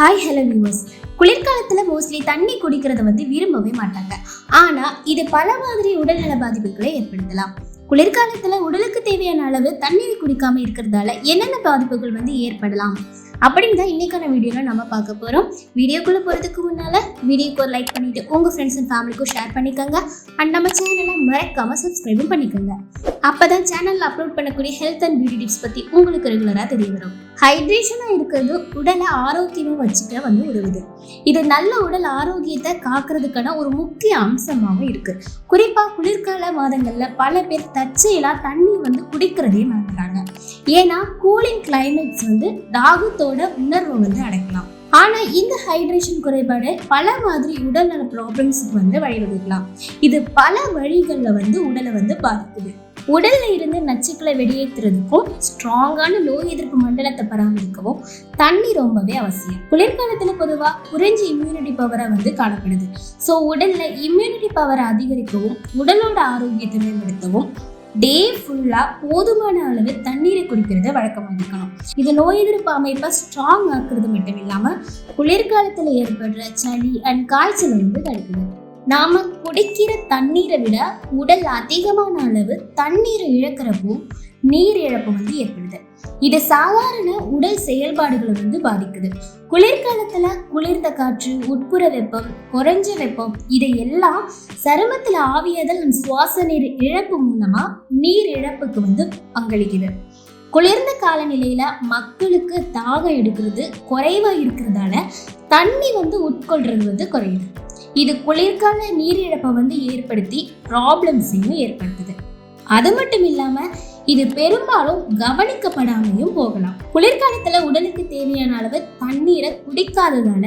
Hi hello viewers குளிர்காலத்தில் mostly தண்ணி குடிக்கிறத வந்து விரும்பவே மாட்டாங்க. ஆனால் இது பல மாதிரி உடல்நல பாதிப்புகளை ஏற்படுத்தலாம். குளிர்காலத்தில் உடலுக்கு தேவையான அளவு தண்ணீர் குடிக்காம இருக்கிறதால என்னென்ன பாதிப்புகள் வந்து ஏற்படலாம்? அப்படின்னு தான் இன்னைக்கான வீடியோவில் நம்ம பார்க்க போகிறோம் வீடியோக்குள்ளே போகிறதுக்கு முன்னால் வீடியோக்கு ஒரு லைக் பண்ணிவிட்டு உங்கள் ஃப்ரெண்ட்ஸ் அண்ட் ஃபேமிலிக்கும் ஷேர் பண்ணிக்கோங்க. அண்ட் நம்ம சேனலை மறக்காமல் சப்ஸ்கிரைபும் பண்ணிக்கோங்க. அப்போ தான் சேனலில் அப்லோட் பண்ணக்கூடிய ஹெல்த் அண்ட் பியூட்டி டிப்ஸ் பற்றி உங்களுக்கு ரெகுலராக தெரிய வரும். ஹைட்ரேஷனாக இருக்கிறது உடலை ஆரோக்கியமாக வச்சுக்க வந்து உதவுது. இது நல்ல உடல் ஆரோக்கியத்தை காக்கிறதுக்கான ஒரு முக்கிய அம்சமாகவும் இருக்குது குறிப்பாக குளிர்கால மாதங்களில் பல பேர் தற்செயலாக தண்ணி வந்து குடிக்கிறதே மறந்துறாங்க. ஏன்னா கூலிங் கிளைமேட்ஸ் வந்து தாகத்தோட உணர்வை வந்து அடக்கலாம். ஆனா இந்த ஹைட்ரேஷன் குறைபாடு பல மாதிரி உடல்நல ப்ராப்ளம்ஸுக்கு வந்து வழிவகுக்கலாம். இது பல வழிகளில் வந்து உடலை வந்து பாதிக்குது. உடல்ல இருந்து நச்சுக்களை வெளியேற்றுறதுக்கும் ஸ்ட்ராங்கான நோய் எதிர்ப்பு மண்டலத்தை பராமரிக்கவும் தண்ணி ரொம்பவே அவசியம். குளிர்காலத்துல பொதுவா குறைஞ்ச இம்யூனிட்டி பவரை வந்து காணப்படுது. ஸோ உடல்ல இம்யூனிட்டி பவரை அதிகரிக்கவும் உடலோட ஆரோக்கியத்தை மேம்படுத்தவும் டே ஃபுல்லா போதுமான அளவு தண்ணீரை குடிக்கிறத வழக்கமாக்கிக்கணும் இது நோய் எதிர்ப்பு அமைப்பை ஸ்ட்ராங் ஆக்குறது மட்டும் இல்லாம குளிர்காலத்துல ஏற்படுற சளி அண்ட் காய்ச்சல் வந்து தடுக்குது. நாம குடிக்கிற தண்ணீரை விட உடல் அதிகமான அளவு தண்ணீரை இழக்கிறப்போ நீர் இழப்பு வந்து ஏற்படுது. இது சாதாரண உடல் செயல்பாடுகளை வந்து பாதிக்குது. குளிர்காலத்துல குளிர்ந்த காற்று உட்புற வெப்பம் குறைஞ்ச வெப்பம் இதையெல்லாம் சருமத்துல ஆவியாதல் நம் சுவாச நீர் இழப்பு மூலமா நீர் இழப்புக்கு வந்து பங்களிக்குது. குளிர்ந்த காலநிலையில மக்களுக்கு தாகம் எடுக்கிறது குறைவா இருக்கிறதால தண்ணி வந்து உட்கொள்றது வந்து குறையுது. இது குளிர்கால நீரிழப்பை வந்து ஏற்படுத்தி ப்ராப்ளம்ஸையும் ஏற்படுத்துது. அது மட்டும் இல்லாமல் இது பெரும்பாலும் கவனிக்கப்படாமையும் போகலாம். குளிர்காலத்துல உடலுக்கு தேவையான அளவு தண்ணீரை குடிக்காததால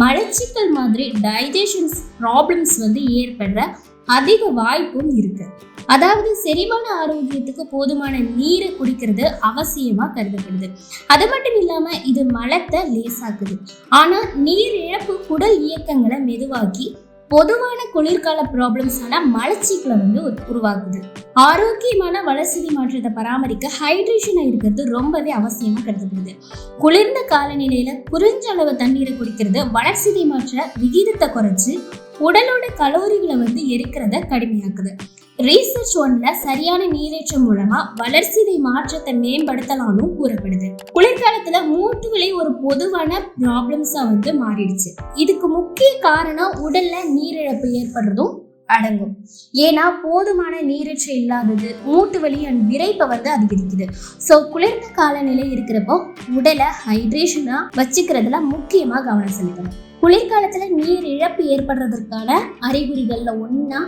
மலச்சிக்கல் மாதிரி டைஜஷன்ஸ் ப்ராப்ளம்ஸ் வந்து ஏற்படுற அதிக வாய்ப்பும் இருக்கு. அதாவது செரிமான ஆரோக்கியத்துக்கு போதுமான நீரை குடிக்கிறது அவசியமா கருதப்படுது. அது மட்டும் இல்லாம இது மலத்தை லேசாக்குது. ஆனா நீர் இழப்பு குடல் இயக்கங்களை மெதுவாக்கி பொதுவான குளிர்கால ப்ராப்ளம்ஸான மலச்சிக்கலை வந்து உருவாகுது உருவாக்குது. ஆரோக்கியமான வளர்ச்சி மாற்றத்தை பராமரிக்க ஹைட்ரேஷனாக இருக்கிறது ரொம்பவே அவசியமாக கருதப்படுது. குளிர்ந்த காலநிலையில குறைஞ்ச அளவு தண்ணீரை குடிக்கிறது வளர்ச்சி மாற்ற விகிதத்தை குறைச்சு உடலோட கலோரிகளை வந்து எரிக்கிறத கடுமையாக்குது. ரீசர்ச் ஒன்ல சரியான நீரேற்றம் மூலமா வளர்சிதை மாற்றத்தை மேம்படுத்தலாம்னு கூறப்படுது. குளிர்காலத்துல மூட்டு வலி ஒரு பொதுவான ப்ராப்ளம்ஸா வந்து மாறிடுச்சு. இதுக்கு முக்கிய காரணம் உடல்ல நீரிழப்பு ஏற்படுறதும் அடங்கும். ஏன்னா போதுமான நீரேற்று இல்லாதது மூட்டு வலி அண்ட் விரைப்பை வந்து அதிகரிக்குது. ஸோ குளிர்ந்த காலநிலை இருக்கிறப்போ உடலை ஹைட்ரேஷனா வச்சுக்கிறதுல முக்கியமா கவனம் செலுத்தணும். குளிர்காலத்துல நீர் இழப்பு ஏற்படுறதற்கான அறிகுறிகள்ல ஒன்றா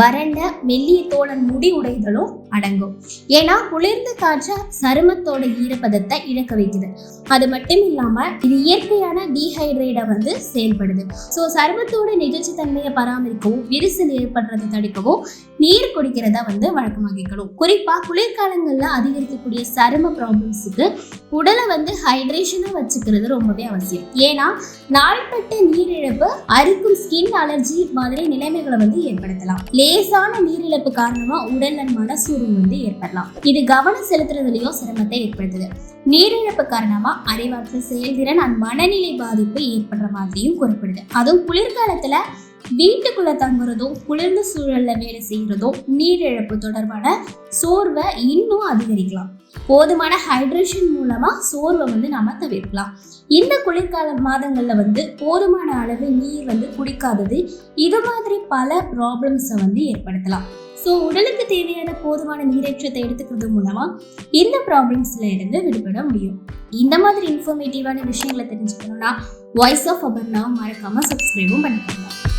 வறண்ட மெல்லிய தோழன் முடி உடைதலும் அடங்கும். ஏன்னா குளிர்ந்த காற்று சருமத்தோட ஈரப்பதத்தை இழக்க வைக்குது. அது மட்டும் இல்லாம இது இயற்கையான டீஹைட்ரேட்டை வந்து செயல்படுது. ஸோ சருமத்தோட நெகிழ்ச்சித்தன்மையை பராமரிக்கவும் விரிசல் ஏற்படுறதை தடுக்கவும் நீர் குடிக்கிறத வந்து வழக்கமாக்கிக்கணும் குறிப்பா குளிர்காலங்கள்ல அதிகரிக்கக்கூடிய சரும ப்ராப்ளம்ஸுக்கு உடலை வந்து ஹைட்ரேஷனா வச்சுக்கிறது ரொம்பவே அவசியம். ஏன்னா நாள்பட்ட நீரிழப்பு அரிக்கும் ஸ்கின் அலர்ஜி மாதிரி நிலைமைகளை வந்து ஏற்படுத்தலாம். லேசான நீரிழப்பு காரணமா உடல் and மனசோர்வு வந்து ஏற்படலாம். இது கவனம் செலுத்துறதுலயும் சிரமத்தை ஏற்படுத்துது. நீரிழப்பு காரணமா அறிவாற்றல் செயல்திறன் அண்ட் மனநிலை பாதிப்பு ஏற்படுற மாதிரியும் குறிப்பிடுது. அதுவும் குளிர்காலத்துல வீட்டுக்குள்ள தங்குறதோ குளிர்ந்த சூழல்ல வேலை செய்யறதோ நீரிழப்பு தொடர்பான சோர்வை இன்னும் அதிகரிக்கலாம். போதுமான ஹைட்ரேஷன் மூலமா சோர்வை வந்து நாம தவிர்க்கலாம். இந்த குளிர்கால மாதங்கள்ல வந்து போதுமான அளவு நீர் வந்து குடிக்காதது இது மாதிரி பல ப்ராப்ளம்ஸை வந்து ஏற்படுத்தலாம். ஸோ உடலுக்கு தேவையான போதுமான நீரேற்றத்தை எடுத்துக்கிறது மூலமா இந்த ப்ராப்ளம்ஸ்ல இருந்து விடுபட முடியும். இந்த மாதிரி இன்ஃபர்மேட்டிவான விஷயங்களை தெரிஞ்சுக்கணும்னா வாய்ஸ் ஆஃப் அபர்னா மறக்காம சப்ஸ்கிரைபும் பண்ணிக்கலாம்